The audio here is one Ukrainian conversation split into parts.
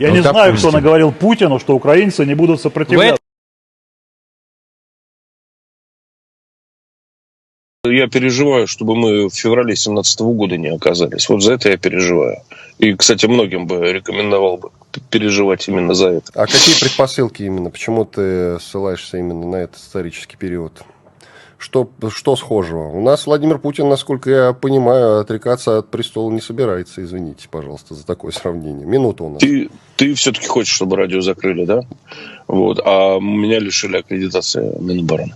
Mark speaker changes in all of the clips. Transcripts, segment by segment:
Speaker 1: Я
Speaker 2: Ну,
Speaker 1: не знаю, кто
Speaker 2: допустим.
Speaker 1: наговорил Путину, что украинцы не будут сопротивляться.
Speaker 3: Я переживаю, чтобы мы в феврале 2017 года не оказались. Вот за это я переживаю. И, кстати, многим бы рекомендовал бы переживать именно за это.
Speaker 2: А какие предпосылки именно? Почему ты ссылаешься именно на этот исторический период? Что, что схожего? У нас Владимир Путин, насколько я понимаю, отрекаться от престола не собирается. Извините, пожалуйста, за такое сравнение. Минута у нас.
Speaker 3: Ты, ты все-таки хочешь, чтобы радио закрыли, да? Вот. А меня лишили аккредитации Минобороны.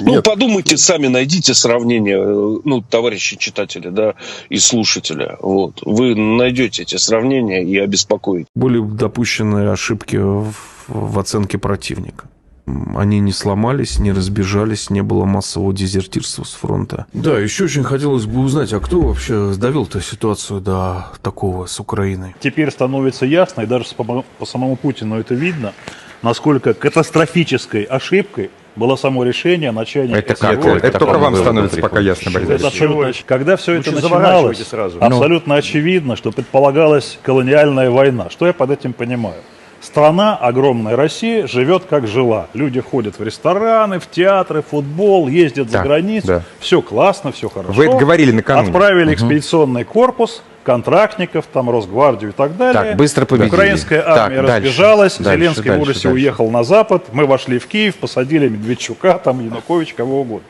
Speaker 3: Ну,
Speaker 2: Нет.
Speaker 3: подумайте сами, найдите сравнение, э, ну, товарищи читатели, да, и слушателя. Вот. Вы найдете эти сравнения и обеспокоите.
Speaker 4: Были допущены ошибки в, в оценке противника. Они не сломались, не разбежались, не было массового дезертирства с фронта. Да, еще очень хотелось бы узнать, а кто вообще довел-то ситуацию до такого с Украиной?
Speaker 1: Теперь становится ясно, и даже по, по самому Путину это видно, насколько катастрофической ошибкой было само решение начальника
Speaker 5: Это как?
Speaker 1: СВО.
Speaker 5: Это, только вам становится пока ясно, Борис
Speaker 1: Это абсолютно Когда все это начиналось,
Speaker 6: сразу.
Speaker 1: абсолютно очевидно, что предполагалась колониальная война. Что я под этим понимаю? Страна, огромная Россия, живет как жила. Люди ходят в рестораны, в театры, в футбол, ездят за
Speaker 5: Да,
Speaker 1: границу.
Speaker 5: да.
Speaker 1: Все классно, все хорошо.
Speaker 5: Вы это говорили накануне.
Speaker 1: Отправили экспедиционный корпус, контрактников, там Росгвардию и так далее.
Speaker 5: Так, быстро победили.
Speaker 1: Украинская армия
Speaker 5: Так,
Speaker 1: разбежалась,
Speaker 5: дальше,
Speaker 1: Зеленский
Speaker 5: дальше,
Speaker 1: в ужасе
Speaker 5: дальше.
Speaker 1: уехал на запад, мы вошли в Киев, посадили Медведчука, там Янукович, кого угодно.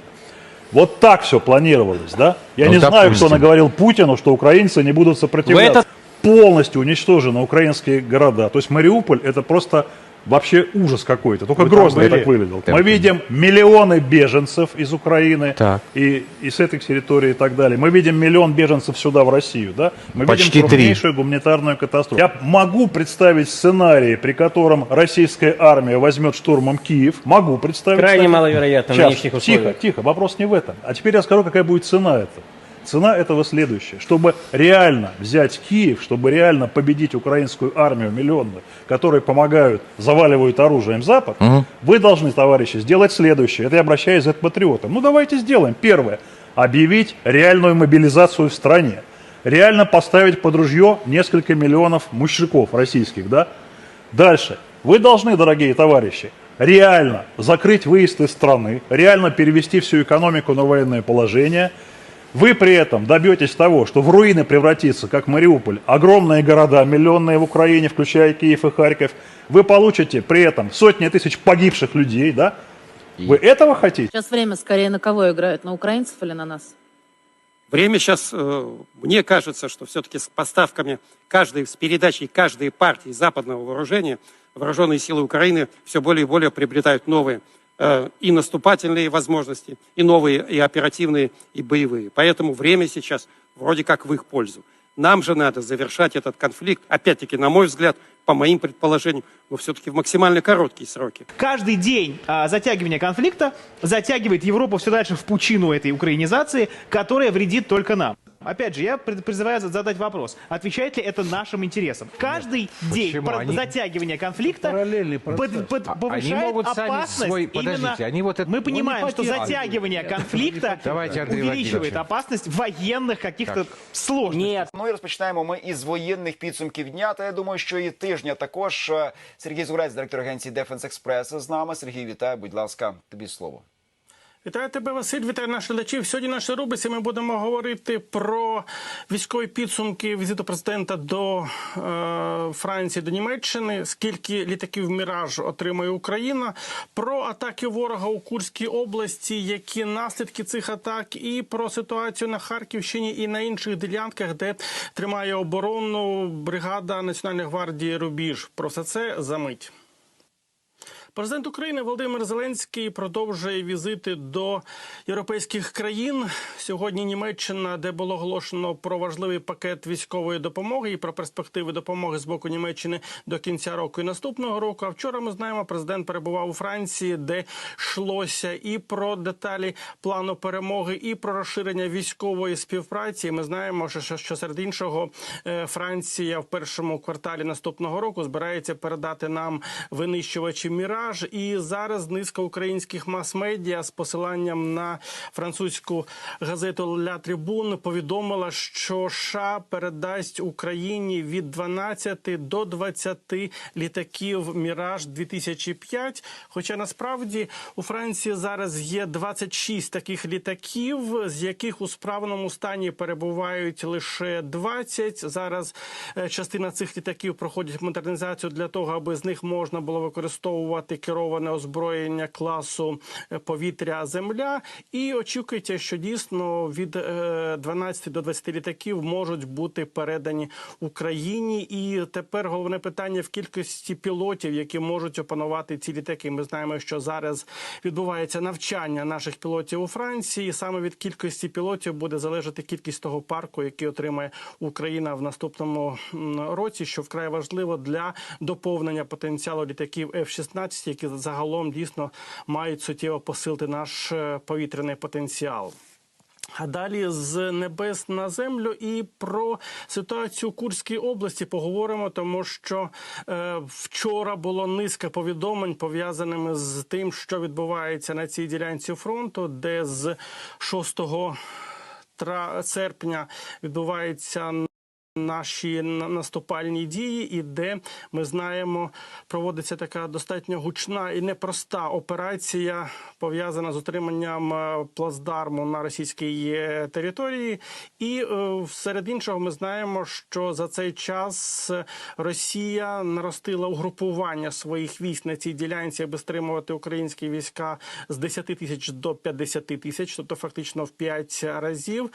Speaker 1: Вот так все планировалось, да? Я
Speaker 5: Ну,
Speaker 1: не знаю,
Speaker 5: допустим.
Speaker 1: кто наговорил Путину, что украинцы не будут сопротивляться. Полностью уничтожены украинские города. То есть Мариуполь это просто вообще ужас какой-то. Только
Speaker 6: Вы там
Speaker 1: Грозный
Speaker 6: были?
Speaker 1: так выглядел. Мы видим миллионы беженцев из Украины
Speaker 5: Так.
Speaker 1: и, и с этой территории и так далее. Мы видим миллион беженцев сюда, в Россию. Да? Мы
Speaker 5: Почти
Speaker 1: видим
Speaker 5: три.
Speaker 1: крупнейшую гуманитарную катастрофу. Я могу представить сценарий, при котором российская армия возьмет штурмом Киев. Могу представить.
Speaker 6: Крайне
Speaker 1: кстати.
Speaker 6: маловероятно в
Speaker 1: Сейчас,
Speaker 6: нынешних
Speaker 1: тихо,
Speaker 6: условиях.
Speaker 1: тихо, вопрос не в этом. А теперь я скажу, какая будет цена этого. Цена этого следующая. Чтобы реально взять Киев, чтобы реально победить украинскую армию миллионную, которые помогают, заваливают оружием Запад, вы должны, товарищи, сделать следующее. Это я обращаюсь к патриотам. Ну давайте сделаем. Первое. Объявить реальную мобилизацию в стране. Реально поставить под ружье несколько миллионов мужиков российских, да? Дальше. Вы должны, дорогие товарищи, реально закрыть выезд из страны, реально перевести всю экономику на военное положение. Вы при этом добьетесь того, что в руины превратится, как Мариуполь, огромные города, миллионные в Украине, включая Киев и Харьков. Вы получите при этом сотни тысяч погибших людей, да? Вы этого хотите?
Speaker 7: Сейчас время скорее на кого играет? На украинцев или на нас?
Speaker 8: Время сейчас, э, мне кажется, что все-таки с поставками каждой, с передачей каждой партии западного вооружения вооруженные силы Украины все более и более приобретают новые и наступательные возможности, и новые, и оперативные, и боевые. Поэтому время сейчас вроде как в их пользу. Нам же надо завершать этот конфликт, опять-таки, на мой взгляд, по моим предположениям, но все-таки в максимально короткие сроки.
Speaker 9: Каждый день а, затягивания конфликта затягивает Европу все дальше в пучину этой украинизации, которая вредит только нам. Опять же, я пред- призываю за- задать вопрос. Отвечает ли это нашим интересам? Каждый день
Speaker 10: почему?
Speaker 9: про-
Speaker 10: Они-
Speaker 9: затягивания конфликта
Speaker 10: Параллельный
Speaker 9: под-
Speaker 10: процесс.
Speaker 9: под-
Speaker 10: А- они
Speaker 9: повышает
Speaker 10: могут сами
Speaker 9: опасность.
Speaker 10: свой-
Speaker 9: именно-
Speaker 10: подождите, они вот это-
Speaker 9: Мы
Speaker 10: ну, не
Speaker 9: понимаем, что
Speaker 10: потянут.
Speaker 9: затягивание конфликта
Speaker 10: Давайте, Андрей
Speaker 9: увеличивает
Speaker 10: Владимирович.
Speaker 9: опасность военных каких-то сложностей.
Speaker 6: Нет.
Speaker 11: Ну і розпочинаємо ми із воєнних підсумків дня. Та я думаю, що і тижня також Е, Сергій Зурець, директор агенції Defense Express, з нами. Сергій, вітаю, будь ласка, тобі слово.
Speaker 12: Вітаю тебе, Василь, вітаю наших глядачів. Сьогодні в нашій рубриці ми будемо говорити про військові підсумки візиту президента до е, Франції, до Німеччини, скільки літаків Міраж отримає Україна, про атаки ворога у Курській області, які наслідки цих атак, і про ситуацію на Харківщині і на інших ділянках, де тримає оборону бригада Національної гвардії Рубіж. Про все це за мить. Президент України Володимир Зеленський продовжує візити до європейських країн. Сьогодні Німеччина, де було оголошено про важливий пакет військової допомоги і про перспективи допомоги з боку Німеччини до кінця року і наступного року. А вчора ми знаємо, президент перебував у Франції, де йшлося і про деталі плану перемоги, і про розширення військової співпраці. Ми знаємо, що, серед іншого е, Франція в першому кварталі наступного року збирається передати нам винищувачі Міраж. Міраж. І зараз низка українських мас-медіа з посиланням на французьку газету Ля Трибун повідомила, що США передасть Україні від 12 до 20 літаків Міраж 2005 Хоча насправді у Франції зараз є 26 таких літаків, з яких у справному стані перебувають лише 20. Зараз е, частина цих літаків проходять модернізацію для того, аби з них можна було використовувати кероване озброєння класу е, повітря-земля. І очікується, що дійсно від е, 12 до 20 літаків можуть бути передані Україні. І тепер головне питання в кількості пілотів, які можуть опанувати ці літаки. Ми знаємо, що зараз відбувається навчання наших пілотів у Франції. І саме від кількості пілотів буде залежати кількість того парку, який отримає Україна в наступному році, що вкрай важливо для доповнення потенціалу літаків F-16, які загалом дійсно мають суттєво посилити наш е, повітряний потенціал. А далі з небес на землю і про ситуацію у Курській області поговоримо, тому що е, вчора було низка повідомлень пов'язаними з тим, що відбувається на цій ділянці фронту, де з 6 тра- серпня відбувається наші наступальні дії, і де ми знаємо, проводиться така достатньо гучна і непроста операція, пов'язана з отриманням е, плацдарму на російській е, території. І е, серед іншого, ми знаємо, що за цей час Росія наростила угрупування своїх військ на цій ділянці, аби стримувати українські війська з 10 тисяч до 50 тисяч, тобто фактично в 5 разів.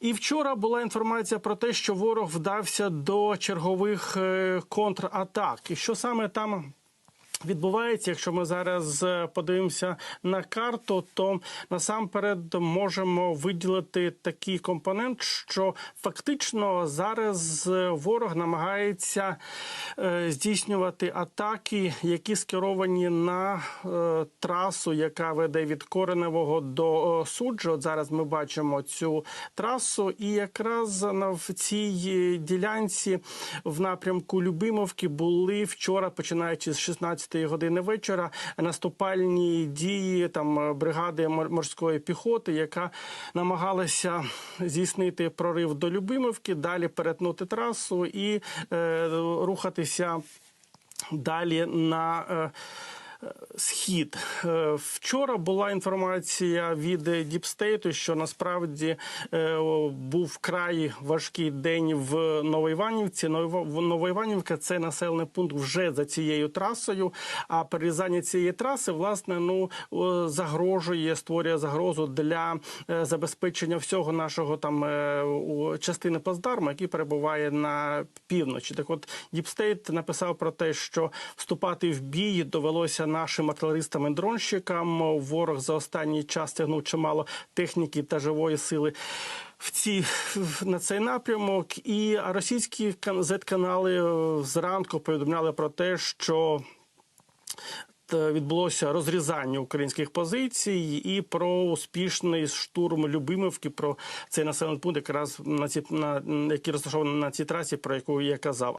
Speaker 12: І вчора була інформація про те, що ворог вдався до чергових е, контратак. І що саме там відбувається, якщо ми зараз е, подивимося на карту, то насамперед можемо виділити такий компонент, що фактично зараз е, ворог намагається е, здійснювати атаки, які скеровані на трасу, яка веде від Кореневого до Суджі. От зараз ми бачимо цю трасу, і якраз в цій ділянці в напрямку Любимовки були вчора, починаючи з 16 години вечора, наступальні дії там е, бригади морської піхоти, яка намагалася здійснити прорив до Любимовки, далі перетнути трасу і е, рухатися далі на. Е, Схід Е, вчора була інформація від Діпстейту, що насправді е, був вкрай важкий день в Новоіванівці. Ново- Новоіванівка це населений пункт вже за цією трасою. А перерізання цієї траси власне ну загрожує, створює загрозу для е, забезпечення всього нашого там частини плацдарму, який перебуває на півночі. Так, от Діпстейт написав про те, що вступати в бій довелося нашим артилеристам і дронщикам. Ворог за останній час тягнув чимало техніки та живої сили. В ці на цей напрямок, і російські кан- зет-канали е, зранку повідомляли про те, що відбулося розрізання українських позицій і про успішний штурм Любимівки, про цей населений пункт, якраз на ці на який розташований на цій трасі, про яку я казав.